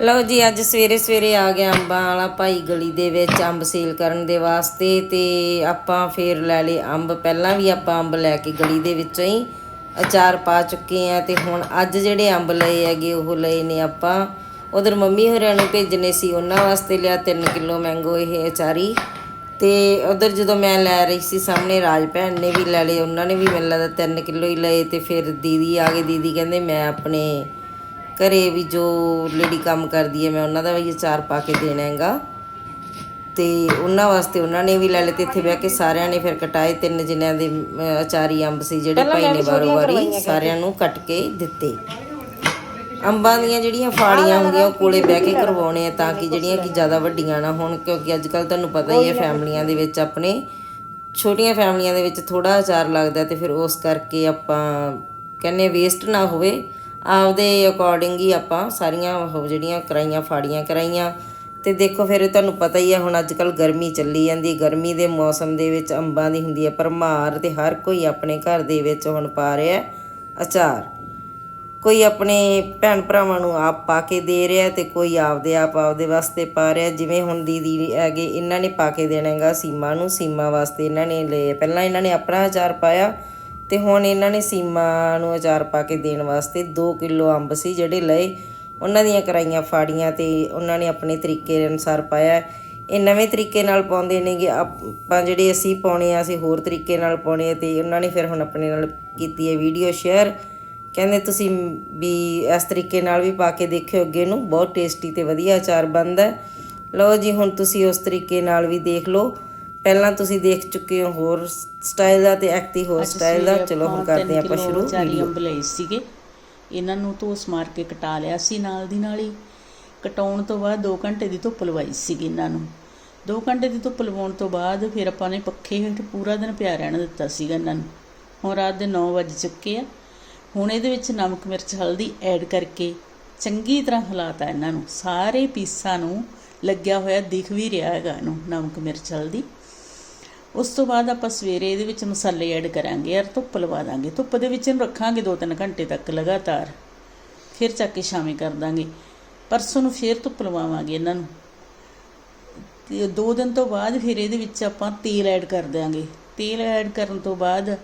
ਲਓ ਜੀ, ਅੱਜ ਸਵੇਰੇ ਸਵੇਰੇ ਆ ਗਿਆ ਅੰਬਾਂ ਵਾਲਾ ਭਾਈ ਗਲੀ ਦੇ ਵਿੱਚ ਅੰਬ ਸੇਲ ਕਰਨ ਦੇ ਵਾਸਤੇ ਤੇ ਆਪਾਂ ਫੇਰ ਲੈ ਲਏ ਅੰਬ। ਪਹਿਲਾਂ ਵੀ ਆਪਾਂ ਅੰਬ ਲੈ ਕੇ ਗਲੀ ਦੇ ਵਿੱਚੋਂ ਹੀ ਅਚਾਰ ਪਾ ਚੁੱਕੇ ਆ ਤੇ ਹੁਣ ਅੱਜ ਜਿਹੜੇ ਅੰਬ ਲਏ ਹੈਗੇ, ਉਹ ਲਏ ਨੇ ਆਪਾਂ। ਉਧਰ ਮੰਮੀ ਹੋਰਾਂ ਨੂੰ ਭੇਜਣੇ ਸੀ, ਉਹਨਾਂ ਵਾਸਤੇ ਲਿਆ 3 ਕਿਲੋ ਮੈਂਗੋ ਇਹ ਅਚਾਰੀ। ਤੇ ਉਧਰ ਜਦੋਂ ਮੈਂ ਲੈ ਰਹੀ ਸੀ ਸਾਹਮਣੇ, ਰਾਜ ਭੈਣ ਨੇ ਵੀ ਲੈ ਲਏ, ਉਹਨਾਂ ਨੇ ਵੀ ਮੈਨੂੰ ਲੱਗਦਾ 3 ਕਿਲੋ ਹੀ ਲਏ ਤੇ ਫਿਰ ਦੀਦੀ ਆ ਗਏ। ਦੀਦੀ ਕਹਿੰਦੇ, ਮੈਂ ਆਪਣੇ ਘਰੇ ਵੀ ਜੋ ਲੇਡੀ ਕੰਮ ਕਰਦੀ ਹੈ ਮੈਂ ਉਹਨਾਂ ਦਾ ਵੀ ਅਚਾਰ ਪਾ ਕੇ ਦੇਣਾ ਹੈਗਾ। ਤੇ ਉਹਨਾਂ ਵਾਸਤੇ ਉਹਨਾਂ ਨੇ ਵੀ ਲੈ ਲਏ ਤੇ ਇੱਥੇ ਬਹਿ ਕੇ ਸਾਰਿਆਂ ਨੇ ਫਿਰ ਕਟਾਏ ਤਿੰਨ ਜਿਨ੍ਹਾਂ ਦੇ ਅਚਾਰੀ ਅੰਬ ਸੀ ਜਿਹੜੇ ਭਾਈ ਨੇ ਬਾਰੋ ਵਾਰੀ ਸਾਰਿਆਂ ਨੂੰ ਕੱਟ ਕੇ ਦਿੱਤੇ। ਅੰਬਾਂ ਦੀਆਂ ਜਿਹੜੀਆਂ ਫਾੜੀਆਂ ਹੁੰਦੀਆਂ ਉਹ ਕੋਲੇ ਬਹਿ ਕੇ ਕਰਵਾਉਣੇ ਆ ਤਾਂ ਕਿ ਜਿਹੜੀਆਂ ਕਿ ਜ਼ਿਆਦਾ ਵੱਡੀਆਂ ਨਾ ਹੋਣ ਕਿਉਂਕਿ ਅੱਜ ਕੱਲ ਤੁਹਾਨੂੰ ਪਤਾ ਹੀ ਹੈ ਫੈਮਲੀਆਂ ਦੇ ਵਿੱਚ ਆਪਣੇ। ਛੋਟੀਆਂ ਫੈਮਲੀਆਂ ਦੇ ਵਿੱਚ ਥੋੜਾ ਅਚਾਰ ਲੱਗਦਾ ਤੇ ਫਿਰ ਉਸ ਕਰਕੇ ਆਪਾਂ ਕਹਿੰਨੇ ਵੇਸਟ ਨਾ ਹੋਵੇ। ਆਪਦੇ ਅਕੋਰਡਿੰਗ ਹੀ ਆਪਾਂ ਸਾਰੀਆਂ ਉਹ ਜਿਹੜੀਆਂ ਕਰਾਈਆਂ, ਫਾੜੀਆਂ ਕਰਾਈਆਂ। ਤੇ ਦੇਖੋ ਫਿਰ ਤੁਹਾਨੂੰ ਪਤਾ ਹੀ ਹੈ ਹੁਣ ਅੱਜ ਕੱਲ ਗਰਮੀ ਚੱਲੀ ਜਾਂਦੀ ਗਰਮੀ ਦੇ ਮੌਸਮ ਦੇ ਵਿੱਚ ਅੰਬਾਂ ਦੀ ਹੁੰਦੀ ਹੈ ਪਰਮਾਰ ਤੇ ਹਰ ਕੋਈ ਆਪਣੇ ਘਰ ਦੇ ਵਿੱਚ ਹੁਣ ਪਾ ਰਿਹਾ ਅਚਾਰ। ਕੋਈ ਆਪਣੇ ਭੈਣ ਭਰਾਵਾਂ ਨੂੰ ਆਪ ਪਾ ਕੇ ਦੇ ਰਿਹਾ ਤੇ ਕੋਈ ਆਪਦੇ ਆਪ ਆਪਦੇ ਵਾਸਤੇ ਪਾ ਰਿਹਾ ਜਿਵੇਂ ਹੁਣ ਦੀਦੀ ਹੈਗੇ, ਇਹਨਾਂ ਨੇ ਪਾ ਕੇ ਦੇਣਾ ਹੈਗਾ ਸੀਮਾ ਨੂੰ। ਸੀਮਾ ਵਾਸਤੇ ਇਹਨਾਂ ਨੇ ਲਏ ਪਹਿਲਾਂ ਇਹਨਾਂ ਨੇ ਆਪਣਾ ਅਚਾਰ ਪਾਇਆ। ਤੇ ਹੁਣ ਇਹਨਾਂ ਨੇ ਸੀਮਾ ਨੂੰ ਅਚਾਰ ਪਾ ਕੇ ਦੇਣ ਵਾਸਤੇ 2 ਕਿਲੋ ਅੰਬ ਸੀ ਜਿਹੜੇ ਲਏ। ਉਹਨਾਂ ਦੀਆਂ ਕਰਾਈਆਂ ਫਾੜੀਆਂ ਤੇ ਉਹਨਾਂ ਨੇ ਆਪਣੇ ਤਰੀਕੇ ਅਨੁਸਾਰ ਪਾਇਆ। ਇਹ ਨਵੇਂ ਤਰੀਕੇ ਨਾਲ ਪਾਉਂਦੇ ਨੇਗੇ ਆਪਾਂ ਜਿਹੜੇ ਅਸੀਂ ਪਾਉਣੇ ਆ, ਅਸੀਂ ਹੋਰ ਤਰੀਕੇ ਨਾਲ ਪਾਉਣੇ ਆ ਤੇ ਉਹਨਾਂ ਨੇ ਫਿਰ ਹੁਣ ਆਪਣੇ ਨਾਲ ਕੀਤੀ ਹੈ ਵੀਡੀਓ ਸ਼ੇਅਰ। ਕਹਿੰਦੇ ਤੁਸੀਂ ਵੀ ਇਸ ਤਰੀਕੇ ਨਾਲ ਵੀ ਪਾ ਕੇ ਦੇਖਿਓ ਅੱਗੇ ਨੂੰ। ਬਹੁਤ ਟੇਸਟੀ ਤੇ ਵਧੀਆ ਅਚਾਰ ਬਣਦਾ। ਲਓ ਜੀ, ਹੁਣ ਤੁਸੀਂ ਉਸ ਤਰੀਕੇ ਨਾਲ ਵੀ ਦੇਖ ਲਓ। ਪਹਿਲਾਂ ਤੁਸੀਂ ਦੇਖ ਚੁੱਕੇ ਹੋ ਹੋਰ ਸਟਾਈਲ ਦਾ ਤੇ ਐਕਟੀ ਹੋਰ ਸਟਾਈਲ ਦਾ। ਚਲੋ ਹੁਣ ਕਰਦੇ ਆਪਾਂ ਸ਼ੁਰੂ ਚਾਰੀ ਅੰਬ ਲਏ ਸੀਗੇ। ਇਹਨਾਂ ਨੂੰ ਧੋਸ ਮਾਰ ਕੇ ਕਟਾ ਲਿਆ ਸੀ ਨਾਲ ਦੀ ਨਾਲ ਹੀ। ਕਟਾਉਣ ਤੋਂ ਬਾਅਦ 2 ਘੰਟੇ ਦੀ ਧੁੱਪ ਲਵਾਈ ਸੀਗੀ ਇਹਨਾਂ ਨੂੰ। 2 ਘੰਟੇ ਦੀ ਧੁੱਪ ਲਵਾਉਣ ਤੋਂ ਬਾਅਦ ਫਿਰ ਆਪਾਂ ਨੇ ਪੱਖੇ ਹੇਠ ਪੂਰਾ ਦਿਨ ਪਿਆ ਰਹਿਣ ਦਿੱਤਾ ਸੀਗਾ ਇਹਨਾਂ ਨੂੰ। ਹੁਣ ਰਾਤ ਦੇ 9 ਵਜ ਚੁੱਕੇ ਆ। ਹੁਣ ਇਹਦੇ ਵਿੱਚ ਨਮਕ ਮਿਰਚ ਹਲਦੀ ਐਡ ਕਰਕੇ ਚੰਗੀ ਤਰ੍ਹਾਂ ਹਿਲਾਤਾ ਇਹਨਾਂ ਨੂੰ। ਸਾਰੇ ਪੀਸਾਂ ਨੂੰ ਲੱਗਿਆ ਹੋਇਆ ਦਿਖ ਵੀ ਰਿਹਾ ਹੈਗਾ ਇਹਨੂੰ, ਨਮਕ ਮਿਰਚ ਹਲਦੀ। ਉਸ ਤੋਂ ਬਾਅਦ ਆਪਾਂ ਸਵੇਰੇ ਇਹਦੇ ਵਿੱਚ ਮਸਾਲੇ ਐਡ ਕਰਾਂਗੇ, ਯਾਰ ਧੁੱਪ ਲਵਾ ਦਾਂਗੇ। ਧੁੱਪ ਦੇ ਵਿੱਚ ਇਹਨੂੰ ਰੱਖਾਂਗੇ 2-3 ਘੰਟੇ ਤੱਕ ਲਗਾਤਾਰ। ਫਿਰ ਚੱਕ ਕੇ ਸ਼ਾਮੇ ਕਰ ਦਾਂਗੇ। ਪਰਸੋਂ ਨੂੰ ਫਿਰ ਧੁੱਪ ਲਵਾਵਾਂਗੇ ਇਹਨਾਂ ਨੂੰ। ਤੇ ਦੋ ਦਿਨ ਤੋਂ ਬਾਅਦ ਫਿਰ ਇਹਦੇ ਵਿੱਚ ਆਪਾਂ ਤੇਲ ਐਡ ਕਰ ਦਿਆਂਗੇ। ਤੇਲ ਐਡ ਕਰਨ ਤੋਂ ਬਾਅਦ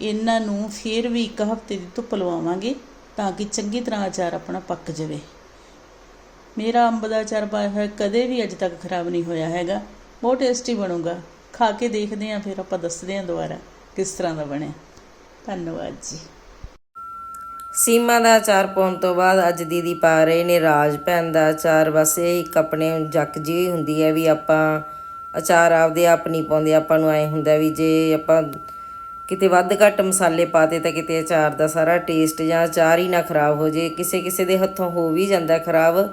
ਇਹਨਾਂ ਨੂੰ ਫਿਰ ਵੀ ਇੱਕ ਹਫ਼ਤੇ ਦੀ ਧੁੱਪ ਲਵਾਵਾਂਗੇ ਤਾਂ ਕਿ ਚੰਗੀ ਤਰ੍ਹਾਂ ਅਚਾਰ ਆਪਣਾ ਪੱਕ ਜਾਵੇ। ਮੇਰਾ ਅੰਬ ਦਾ ਅਚਾਰ ਪਾਇਆ ਹੋਇਆ ਕਦੇ ਵੀ ਅਜੇ ਤੱਕ ਖਰਾਬ ਨਹੀਂ ਹੋਇਆ ਹੈਗਾ। ਬਹੁਤ ਟੇਸਟੀ ਬਣੂਗਾ। ਖਾ ਕੇ ਦੇਖਦੇ ਆਂ ਫਿਰ ਆਪਾਂ ਦੱਸਦੇ ਆਂ ਦੁਬਾਰਾ ਕਿਸ ਤਰ੍ਹਾਂ ਦਾ ਬਣਿਆ। ਧੰਨਵਾਦ ਜੀ। ਸੀਮਾ ਦਾ ਅਚਾਰ ਪਾਉਣ ਤੋਂ ਬਾਅਦ ਅੱਜ ਦੀਦੀ ਪਾ ਰਹੇ ਨੇ ਰਾਜ ਭੈਣ ਦਾ ਅਚਾਰ। ਬਸ ਇਹ ਇੱਕ ਆਪਣੇ ਜੱਕ ਜੀ ਹੁੰਦੀ ਹੈ ਵੀ ਆਪਾਂ ਅਚਾਰ ਆਪਦੇ ਆਪ ਨਹੀਂ ਪਾਉਂਦੇ। ਆਪਾਂ ਨੂੰ ਐ ਹੁੰਦਾ ਵੀ ਜੇ ਆਪਾਂ ਕਿਤੇ ਵੱਧ ਘੱਟ ਮਸਾਲੇ ਪਾਤੇ ਤਾਂ ਕਿਤੇ ਅਚਾਰ ਦਾ ਸਾਰਾ ਟੇਸਟ ਜਾਂ ਅਚਾਰ ਹੀ ਨਾ ਖਰਾਬ ਹੋ ਜੇ। ਕਿਸੇ ਕਿਸੇ ਦੇ ਹੱਥੋਂ ਹੋ ਵੀ ਜਾਂਦਾ ਖਰਾਬ।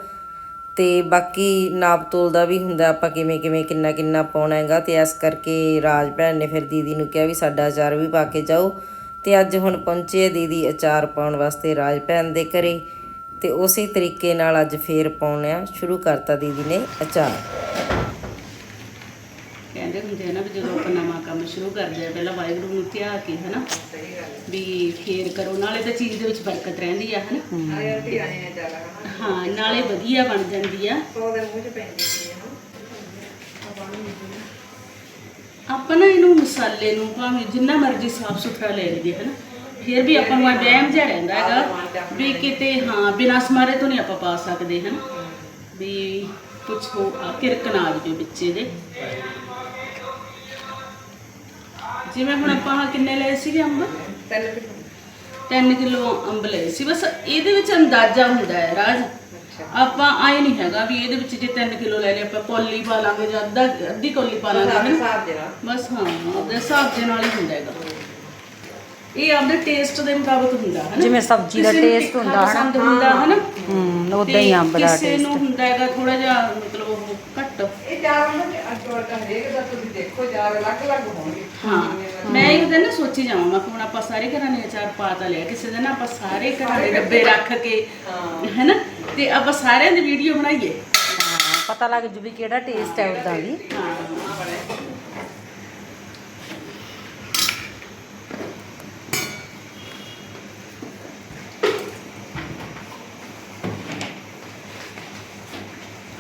ਤੇ ਬਾਕੀ ਨਾਪ ਤੋਲ ਦਾ ਵੀ ਹੁੰਦਾ, ਆਪਾਂ ਕਿਵੇਂ ਕਿਵੇਂ ਕਿੰਨਾ ਕਿੰਨਾ ਪਾਉਣਾ ਹੈਗਾ ਤੇ ਇਸ ਕਰਕੇ ਰਾਜ ਭੈਣ ਨੇ ਫਿਰ ਦੀਦੀ ਨੂੰ ਕਿਹਾ ਵੀ ਸਾਡਾ ਅਚਾਰ ਵੀ ਪਾ ਕੇ ਜਾਓ ਤੇ ਅੱਜ ਹੁਣ ਪਹੁੰਚੇ ਆ ਦੀਦੀ ਅਚਾਰ ਪਾਉਣ ਵਾਸਤੇ ਰਾਜ ਭੈਣ ਦੇ ਘਰੇ ਤੇ ਉਸੇ ਤਰੀਕੇ ਨਾਲ ਅੱਜ ਫੇਰ ਪਾਉਣਾ ਸ਼ੁਰੂ ਕਰਤਾ ਦੀਦੀ ਨੇ ਅਚਾਰ ਕਹਿੰਦੇ ਹੁੰਦੇ ਆ ਨਾ ਵੀ ਜਦੋਂ ਆਪਾਂ ਨਵਾਂ ਕੰਮ ਸ਼ੁਰੂ ਕਰਦੇ ਆ ਪਹਿਲਾਂ ਵਾਹਿਗੁਰੂ ਨੂੰ ਧਿਆ ਕੇ ਹਨਾ ਵੀ ਫੇਰ ਕਰੋ। ਨਾਲੇ ਤਾਂ ਚੀਜ਼ ਦੇ ਵਿੱਚ ਬਰਕਤ ਰਹਿੰਦੀ ਆ ਹਨਾ? ਹਾਂ ਨਾਲੇ ਵਧੀਆ ਬਣ ਜਾਂਦੀ ਆ। ਆਪਾਂ ਨਾ ਇਹਨੂੰ ਮਸਾਲੇ ਨੂੰ ਭਾਵੇਂ ਜਿੰਨਾ ਮਰਜ਼ੀ ਸਾਫ਼ ਸੁਥਰਾ ਲੈ ਲਈਏ ਹਨਾ? ਫਿਰ ਵੀ ਆਪਾਂ ਨੂੰ ਵਹਿਮ ਜਿਹਾ ਰਹਿੰਦਾ ਹੈਗਾ ਵੀ ਕਿਤੇ ਹਾਂ ਬਿਨਾਂ ਸਮਾਰੇ ਤੋਂ ਨਹੀਂ ਆਪਾਂ ਪਾ ਸਕਦੇ ਹਨਾ? ਵੀ ਕੁਝ ਹੋ ਕਿਰਕ ਨਾ ਆ ਜਾਵੇ ਵਿੱਚੇ ਦੇ। ਜਿਵੇਂ ਹੁਣ ਆਪਾਂ ਆਹ ਕਿੰਨੇ ਲਏ ਸੀਗੇ ਅੰਬ? 3 ਕਿਲੋ। ਅੰਬ ਲਏ ਸੀ। ਬਸ ਇਹਦੇ ਵਿੱਚ ਅੰਦਾਜ਼ਾ ਹੁੰਦਾ ਹੈ ਰਾਜ। ਆਪਾਂ ਆਏ ਨਹੀਂ ਹੈਗਾ ਵੀ ਇਹਦੇ ਵਿੱਚ ਜੇ 3 ਕਿਲੋ ਲੈ ਲਏ ਆਪਾਂ ਕੌਲੀ ਪਾ ਲਾਂਗੇ ਜਾਂ ਅੱਧਾ ਅੱਧੀ ਕੌਲੀ ਪਾ ਲਾਂਗੇ ਹਨਾ? ਬਸ ਹਾਂ ਆਪਦੇ ਹਿਸਾਬ ਦੇ ਨਾਲ ਹੀ ਹੁੰਦਾ ਹੈਗਾ। ਇਹ ਆਪਦੇ ਟੇਸਟ ਦੇ ਮੁਤਾਬਕ ਹੁੰਦਾ ਹੈ ਜਿਵੇਂ ਸਬਜ਼ੀ ਦਾ taste ਹੁੰਦਾ ਹੈ ਨਾ ਹੂੰ। ਉਦਾਂ ਹੀ ਅੰਬ ਦਾ ਕਿਸੇ ਨੂੰ ਹੁੰਦਾ ਹੈਗਾ ਥੋੜਾ ਜਿਹਾ ਮਤਲਬ ਉਹ ਘੱਟ। ਇਹ ਚਾਰ ਉਹਨਾਂ ਦੇ ਹਰੇਕ ਦਾ ਤੁਸੀਂ ਦੇਖੋ ਚਾਰ ਅਲੱਗ-ਅਲੱਗ ਹੋਣਗੇ। ਹਾਂ ਮੈਂ ਇੱਕ ਦਿਨ ਨਾ ਸੋਚੀ ਜਾਵਾਂਗਾ ਹੁਣ ਆਪਾਂ ਸਾਰੇ ਘਰਾਂ ਨੇ ਅਚਾਰ ਪਾ ਤਾਂ ਲਿਆ ਕਿਸੇ ਦਿਨ ਆਪਾਂ ਸਾਰੇ ਘਰਾਂ ਦੇ ਡੱਬੇ ਰੱਖ ਕੇ ਹੈਨਾ? ਤੇ ਆਪਾਂ ਸਾਰਿਆਂ ਦੀ ਵੀਡੀਓ ਬਣਾਈਏ। ਹਾਂ ਪਤਾ ਲੱਗ ਜੂ ਵੀ ਕਿਹੜਾ ਟੇਸਟ ਹੈ ਉਦਾਂ ਵੀ। ਹਾਂ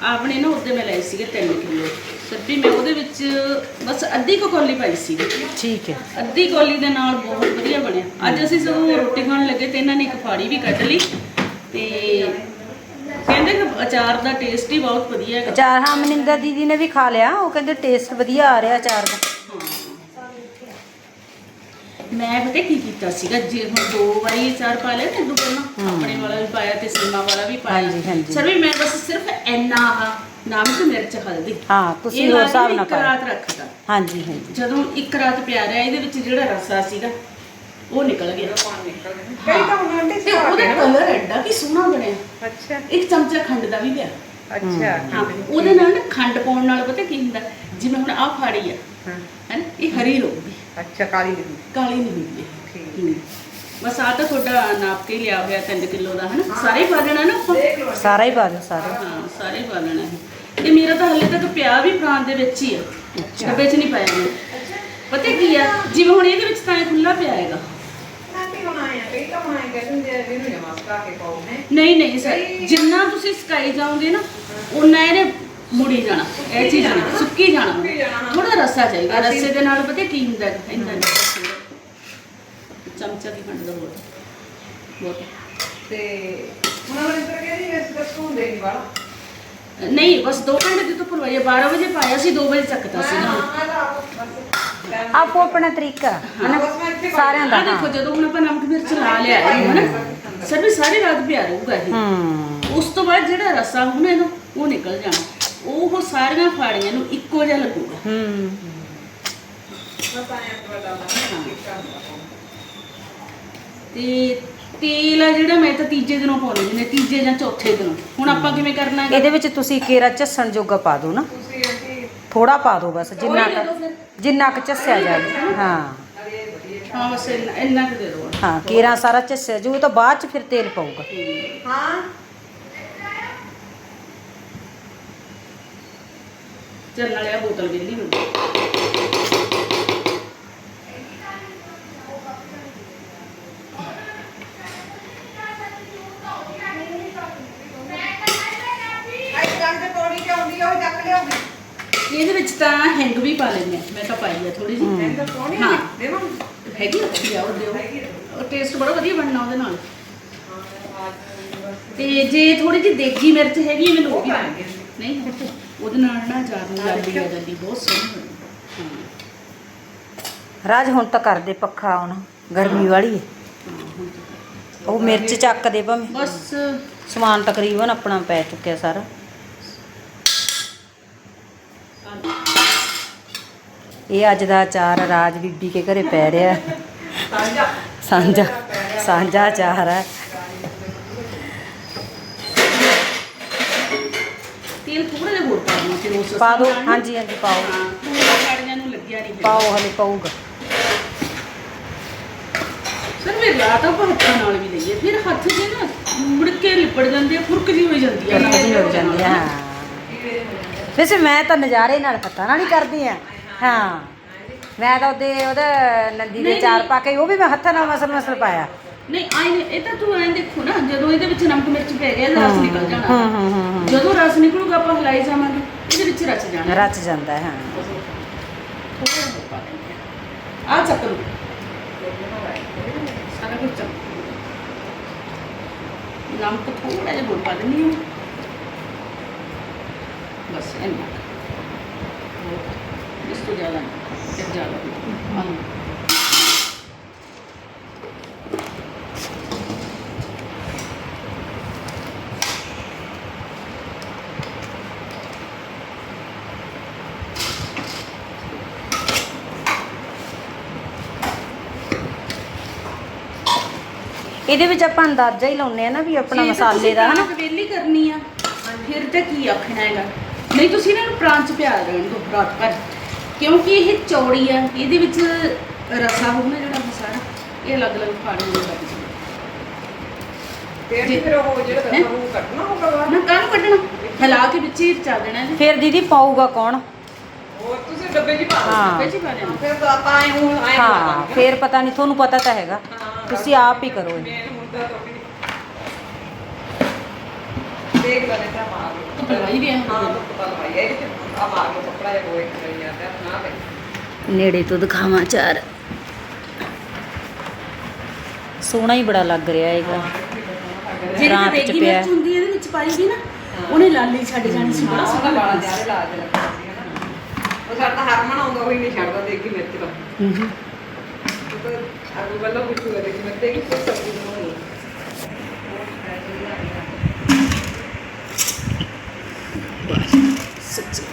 ਆਪਣੇ ਨਾ ਉਹਦੇ ਮੈਂ ਲਏ ਸੀਗੇ 3 ਕਿਲੋ। ਸੱਬੀ ਮੈਂ ਉਹਦੇ ਵਿੱਚ ਬਸ ਅੱਧੀ ਕੁ ਕੌਲੀ ਪਾਈ ਸੀਗੀ ਠੀਕ ਹੈ। ਅੱਧੀ ਕੌਲੀ ਦੇ ਨਾਲ ਬਹੁਤ ਵਧੀਆ ਬਣਿਆ। ਅੱਜ ਅਸੀਂ ਸਗੋਂ ਰੋਟੀ ਖਾਣ ਲੱਗੇ ਤੇ ਇਹਨਾਂ ਨੇ ਇੱਕ ਫਾੜੀ ਵੀ ਕੱਢ ਲਈ ਤੇ ਕਹਿੰਦੇ ਕਿ ਅਚਾਰ ਦਾ ਟੇਸਟ ਹੀ ਬਹੁਤ ਵਧੀਆ ਹੈਗਾ। ਅਚਾਰ ਹਾਂ ਮਨਿੰਦਰ ਦੀਦੀ ਨੇ ਵੀ ਖਾ ਲਿਆ। ਉਹ ਕਹਿੰਦੇ ਟੇਸਟ ਵਧੀਆ ਆ ਰਿਹਾ ਅਚਾਰ ਦਾ। ਮੈਂ ਪਤਾ ਕੀ ਕੀਤਾ ਸੀਗਾ? ਜੇ ਹੁਣ ਦੋ ਵਾਰੀ ਅਚਾਰ ਪਾ ਲਿਆ ਤੇ ਦੁਕਾਨ ਆਪਣੇ ਵਾਲਾ ਵੀ ਪਾਇਆ ਤੇ ਸੀਮਾ ਵਾਲਾ ਵੀ ਪਾਇਆ। ਹਾਂਜੀ, ਹਾਂਜੀ। ਸਰ ਵੀ ਮੈਂ ਬਸ ਸਿਰਫ ਇੰਨਾ ਆਹ ਨਮਕ ਮਿਰਚ ਹਲਦੀ। ਹਾਂ ਤੁਸੀਂ ਇਹ ਹੋਰ ਹਿਸਾਬ ਨਾਲ ਇੱਕ ਰਾਤ ਰੱਖਦਾ ਹਾਂਜੀ ਹਾਂਜੀ। ਜਦੋਂ ਇੱਕ ਰਾਤ ਪਿਆ ਰਿਹਾ ਇਹਦੇ ਵਿੱਚ ਜਿਹੜਾ ਰਸਾ ਸੀਗਾ ਉਹ ਨਿਕਲ ਗਿਆ। ਕਈ ਤਾਂ ਹੁਣ ਆਂਟੀ ਤੇ ਉਹਦਾ ਕਲਰ ਐਡਾ ਕਿ ਸੋਹਣਾ ਬਣਿਆ। ਅੱਛਾ। ਇੱਕ ਚਮਚਾ ਖੰਡ ਦਾ ਵੀ ਪਿਆ। ਅੱਛਾ। ਹਾਂ। ਉਹਦੇ ਨਾਲ ਨਾ ਖੰਡ ਪਾਉਣ ਨਾਲ ਪਤਾ ਕੀ ਹੁੰਦਾ? ਜਿਵੇਂ ਹੁਣ ਆਹ ਫਾੜੀ ਆ ਹਾਂ। ਹੈ ਇਹ ਹਰੀ ਰਹੂਗੀ ਅੱਛਾ ਕਾਲੀ ਨਹੀਂ ਕਾਲੀ ਨਹੀਂ ਹੁੰਦੀ ਠੀਕ। ਹੂੰ। ਬਸ ਆ ਤਾਂ ਤੁਹਾਡਾ ਨਾਪ ਕੇ ਹੀ ਲਿਆ ਹੋਇਆ 3 ਕਿਲੋ ਦਾ ਹਨਾ? ਸਾਰੇ ਹੀ ਪਾ ਦੇਣਾ ਨਾ ਆਪਾਂ? ਸਾਰਾ ਹੀ ਪਾ ਦਿਓ ਸਾਰੇ। ਹਾਂ ਸਾਰੇ ਹੀ ਪਾ ਲੈਣਾ ਹੈ। ਤੇ ਮੇਰਾ ਤਾਂ ਹਲੇ ਤੱਕ ਪਿਆ ਵੀ ਪ੍ਰਾਂਤ ਦੇ ਵਿੱਚ ਹੀ ਆ। ਡੱਬੇ 'ਚ ਨਹੀਂ ਪਾਇਆ ਮੈਂ। ਪਤਾ ਕੀ ਆ? ਜਿਵੇਂ ਹੁਣ ਇਹਦੇ ਵਿੱਚ ਤਾਂ ਇਹ ਖੁੱਲਾ ਪਿਆ ਹੈਗਾ। ਹੁਣ ਹੁਣ ਕਹਿੰਦੇ ਇਹਨੂੰ ਕੇ ਨਹੀਂ ਨਹੀਂ ਸਰ ਜਿੰਨਾ ਤੁਸੀਂ ਸਕਾਈ ਜਾਓਗੇ ਨਾ ਉਨਾ ਇਹਨੇ ਮੁੜੀ ਜਾਣਾ ਇਹ ਚੀਜ਼ ਨਹੀਂ ਸੁੱਕੀ ਜਾਣਾ। ਸੁੱਕੀ ਜਾਣਾ, ਹਾਂ। ਥੋੜਾ ਰੱਸਾ ਚਾਹੀਦਾ ਰੱਸੇ ਦੇ ਨਾਲ ਪਤਾ ਕੀ ਹੁੰਦਾ ਹੈ? ਇੰਨਾ ਨਹੀਂ। ਚਮਚਾ ਦੀ ਖੰਡ ਦਾ ਹੋਰ ਬਹੁਤ। ਤੇ ਹੁਣ ਉਹਨਾਂ ਨੇ ਤਾਂ ਕਹਿੰਦੀ ਮੈਂ ਦੱਸੂ ਦੇ ਨਹੀਂ ਵਾਲਾ ਨਹੀਂ ਬਸ 2 ਘੰਟੇ ਦੀ ਧੁੱਪ ਲਵਾਈ 12 ਵਜੇ ਪਾਇਆ ਸੀ 2 ਵਜੇ ਚੱਕਤਾ ਸੀ। ਆਪੋ ਆਪਣਾ ਤਰੀਕਾ। ਹਨਾ? ਬਸ ਮੈਂ ਇੱਥੇ ਸਾਰਿਆਂ ਦਾ। ਦੇਖੋ ਜਦੋਂ ਹੁਣ ਆਪਾਂ ਨਮਕ ਮਿਰਚ ਲਾ ਲਿਆ ਹੈ ਨਾ ਸਰ ਵੀ ਸਾਰੀ ਰਾਤ ਪਿਆ ਰਹੂਗਾ ਇਹ। ਹੂੰ। ਉਸ ਤੋਂ ਬਾਅਦ ਜਿਹੜਾ ਰਸਾ ਹੁਣ ਇਹਨੂੰ ਉਹ ਨਿਕਲ ਜਾਣਾ। ਉਹ ਸਾਰੀਆਂ ਫਾੜੀਆਂ ਨੂੰ ਇੱਕੋ ਜਿਹਾ ਲੱਗੂਗਾ। ਹੂੰ। ਦਾ ਤੇ ਤੇਲ ਆ ਜਿਹੜਾ ਮੈਂ ਤਾਂ ਤੀਜੇ ਦਿਨੋਂ ਪਾਉਣੀ ਜਿਵੇਂ ਤੀਜੇ ਜਾਂ ਚੌਥੇ ਦਿਨ। ਹੁਣ ਆਪਾਂ ਕਿਵੇਂ ਕਰਨਾ ਹੈ ਇਹਦੇ ਵਿੱਚ ਤੁਸੀਂ ਕੇਰਾ ਝੱਸਣ ਜੋਗਾ ਪਾ ਦਿਓ ਨਾ। ਥੋੜਾ ਪਾ ਦਿਓ ਬਸ ਜਿੰਨਾ ਦੇ ਕੁ ਜਿੰਨਾ ਕੁ ਝੱਸਿਆ ਜਾਵੇ। ਹਾਂ। ਹਾਂ ਬਸ ਇੰਨਾ ਇੰਨਾ ਕੁ ਦੇ ਦਿਓ। ਹਾਂ ਕੇਰਾ ਸਾਰਾ ਝੱਸਿਆ ਜੂ ਤਾਂ ਬਾਅਦ ਚ ਫਿਰ ਤੇਲ ਪਾਊਗਾ। ਹਾਂ। ਚੱਲ ਨਾਲੇ ਆ ਬੋਤਲ ਵਿਹਲੀ ਹੋ ਉਹ ਇਹਦੇ ਵਿੱਚ ਤਾਂ ਹਿੰਗ ਵੀ ਪਾ ਲੈਂਦੇ ਹਾਂ। ਮੈਂ ਤਾਂ ਪਾਈ ਆ ਥੋੜੀ ਜਿਹੀ। ਹਾਂ। ਦੇਵਾਂ ਹੈਗੀ ਆ ਲਿਆਓ ਦਿਓ। ਉਹ ਟੇਸਟ ਬੜਾ ਵਧੀਆ ਬਣਨਾ ਉਹਦੇ ਨਾਲ। ਤੇ ਜੇ ਥੋੜੀ ਜਿਹੀ ਦੇਗੀ ਮਿਰਚ ਹੈਗੀ ਮੈਨੂੰ ਉਹ ਵੀ। ਨਹੀਂ ਉਹਦੇ ਨਾਲ ਨਾ ਅਚਾਰ ਨੂੰ ਜਾਂਦੀ ਆ ਜਾਂਦੀ ਬਹੁਤ ਸੋਹਣੀ ਬਣਦੀ ਰਾਜ ਹੁਣ ਤਾਂ ਕਰਦੇ ਪੱਖਾ ਹੁਣ ਗਰਮੀ ਵਾਲੀ ਹੈ। ਉਹ ਮਿਰਚ ਚੱਕ ਦੇ ਭਾਵੇਂ। ਬਸ। ਸਮਾਨ ਤਕਰੀਬਨ ਆਪਣਾ ਪੈ ਚੁੱਕਿਆ ਸਾਰਾ। ਇਹ ਅੱਜ ਦਾ ਅਚਾਰ ਰਾਜ ਬੀਬੀ ਕੇ ਘਰੇ ਪੈ ਰਿਹਾ। ਸਾਂਝਾ। ਸਾਂਝਾ ਅਚਾਰ ਹੈ ਤੇਲ ਥੋੜਾ ਜਿਹਾ ਹੋਰ ਪਾ ਦਿਓ ਫਿਰ ਉਸ ਪਾ ਦਿਓ। ਹਾਂਜੀ ਹਾਂਜੀ ਪਾਓ। ਹਾਂ ਪੂਰਾ ਸਾੜੀਆਂ ਨੂੰ ਲੱਗਿਆ ਨਹੀਂ ਪਾਓ ਹਲੇ ਪਾਊਗਾ ਸਰ ਮੇਰੇ ਲਾ ਤਾਂ ਆਪਾਂ ਹੱਥਾਂ ਨਾਲ ਵੀ ਲਈਏ ਫਿਰ ਹੱਥ ਜੇ ਨਾ ਮੁੜ ਕੇ ਲਿਪੜ ਜਾਂਦੇ ਆ ਫੁਰਕ ਜੀ ਹੋਈ ਜਾਂਦੀ ਆ। ਕਿੰਨੀ ਹੋ ਜਾਂਦੀ ਹੈ ਹਾਂ। ਵੈਸੇ ਮੈਂ ਤਾਂ ਨਜ਼ਾਰੇ ਨਾਲ ਹੱਥਾਂ ਨਾਲ ਹੀ ਕਰਦੀ ਆ ਹਾਂ। ਮੈਂ ਤਾਂ ਉਹਦੇ ਉਹਦਾ ਨੰਦੀ ਦੇ ਚਾਰ। ਪਾ ਕੇ ਉਹ ਵੀ ਮੈਂ ਹੱਥਾਂ ਨਾਲ ਮਸਲ ਮਸਲ ਪਾਇਆ। ਨਹੀਂ ਆਈ ਨਹੀਂ ਇਹ ਤਾਂ ਤੂੰ ਐਂ ਦੇਖੋ ਨਾ ਜਦੋਂ ਇਹਦੇ ਵਿੱਚ ਨਮਕ ਮਿਰਚ ਪੈ ਗਿਆ ਇਹਦਾ ਰਸ ਨਿਕਲ ਜਾਣਾ ਹੂੰ ਹੂੰ ਹੂੰ ਹੂੰ। ਜਦੋਂ ਰਸ ਨਿਕਲੂਗਾ ਆਪਾਂ ਹਲਾਈ ਜਾਵਾਂਗੇ ਇਹਦੇ ਵਿੱਚ ਰਚ ਜਾਣਾ ਰਚ ਜਾਂਦਾ ਹੈ ਹਾਂ ਆ ਚੱਕ ਲਓ ਸਾਰਾ ਕੁਝ ਚੱਕ ਨਮਕ ਥੋੜਾ ਜਿਹਾ ਹੋਰ ਪਾ ਦਿੰਦੀ ਹਾਂ ਬਸ ਇੰਨਾ ਕੁ। ਹੋਰ ਇਸ ਤੋਂ ਜ਼ਿਆਦਾ ਨਹੀਂ ਫਿਰ ਜ਼ਿਆਦਾ ਨਹੀਂ। ਆਹ ਇਹਦੇ ਵਿੱਚ ਆਪਾਂ ਅੰਦਾਜ਼ਾ ਹੀ ਲਾਉਨੇ ਆ ਨਾ ਵੀ ਆਪਣਾ ਮਸਾਲੇ ਦਾ ਹਨਾ? ਵਿਹਲੀ ਕਰਨੀ ਆ ਫਿਰ ਤਾਂ ਕੀ ਆਖਣਾ ਹੈਗਾ? ਨਹੀਂ ਤੁਸੀਂ ਇਹਨਾਂ ਨੂੰ ਪ੍ਰਾਂਤ ਚ ਪਿਆ ਰਹਿਣ ਦਿਓ ਰਾਤ ਭਰ ਕਿਉਂਕਿ ਇਹ ਚੌੜੀ ਆ ਇਹਦੇ ਵਿੱਚ ਰਸਾ ਹੋਊਗਾ ਜਿਹੜਾ ਸਾਰਾ ਇਹ ਅਲੱਗ-ਅਲੱਗ ਫਾੜੇ ਨੂੰ ਲੱਗ ਜਾਂਦਾ ਤੇ ਫਿਰ ਉਹ ਜਿਹੜਾ ਹੈਂ? ਉਹ ਕੱਟਣਾ ਹੋਗਾ ਬਾਹਰ? ਨਾ ਕਾਹਨੂੰ ਕੱਢਣਾ? ਹਿਲਾ ਕੇ ਵਿੱਚ ਹੀ ਰਚਾ ਦੇਣਾ ਜੀ ਫਿਰ ਦੀਦੀ ਪਾਊਗਾ ਕੌਣ? ਹੋਰ ਤੁਸੀਂ ਡੱਬੇ 'ਚ ਪਾ ਦਿਓ। ਵਿੱਚ ਹੀ ਪਾ ਦੇਣਾ ਫਿਰ ਤਾਂ ਆਪਾਂ ਐਂ ਹੁਣ ਐਂ ਹਾਂ ਫਿਰ ਪਤਾ ਨਹੀਂ ਤੁਹਾਨੂੰ ਪਤਾ ਤਾਂ ਹੈਗਾ। ਹਾਂ, ਤੁਸੀਂ ਆਪ ਹੀ ਕਰੋ ਇਹ ਮੈਂ ਹੁਣ ਤਾਂ ਰੋਟੀ ਦੇਖ ਲੈ ਤਾਂ ਮਾਰ ਲਓ ਧੁੱਪ ਲਵਾਈ ਵੀ ਆ ਹਾਂ ਪਤਾ ਲਵਾਈ ਇਹ ਆ ਮਾਰ ਕੇ ਕੱਪੜਾ ਜਿਹਾ ਹੋਏ ਕਰੀ ਜਾਂਦਾ ਨਾ ਪਈ ਨੇੜੇ ਤੋਂ ਦਿਖਾਵਾਂ ਚਾਰ। ਸੋਹਣਾ ਹੀ ਬੜਾ ਲੱਗ ਰਿਹਾ ਹੈਗਾ। ਜਿਹੜੀ ਤੇ ਦੇਗੀ। ਮਿਰਚ ਹੁੰਦੀ ਹੈ ਇਹਦੇ ਵਿੱਚ ਪਾਈ ਦੀ ਨਾ ਉਹਨੇ ਲਾਲੀ ਛੱਡ ਜਾਣੀ ਸੀ। ਬੜਾ ਸੋਹਣਾ ਸੀ। ਜ਼ਿਆਦਾ ਲਾਜ ਲੱਗਦਾ ਸੀ ਨਾ ਉਹ ਸਾਡਾ ਹਰਮਨ ਆਉਂਦਾ ਉਹ ਹੀ ਨਹੀਂ ਛੱਡਦਾ ਦੇਖ ਕੇ ਮਿਰਚ ਦਾ ਹੂੰ ਹੂੰ। ಸ್ವಲ್ಪ ಅವೆಲ್ಲ ಬಿಟ್ಟು ಬರಬೇಕು ಮತ್ತೆ ಸಬ್ಜಿ ನೋಡಿ ಸಬ್ಜಿ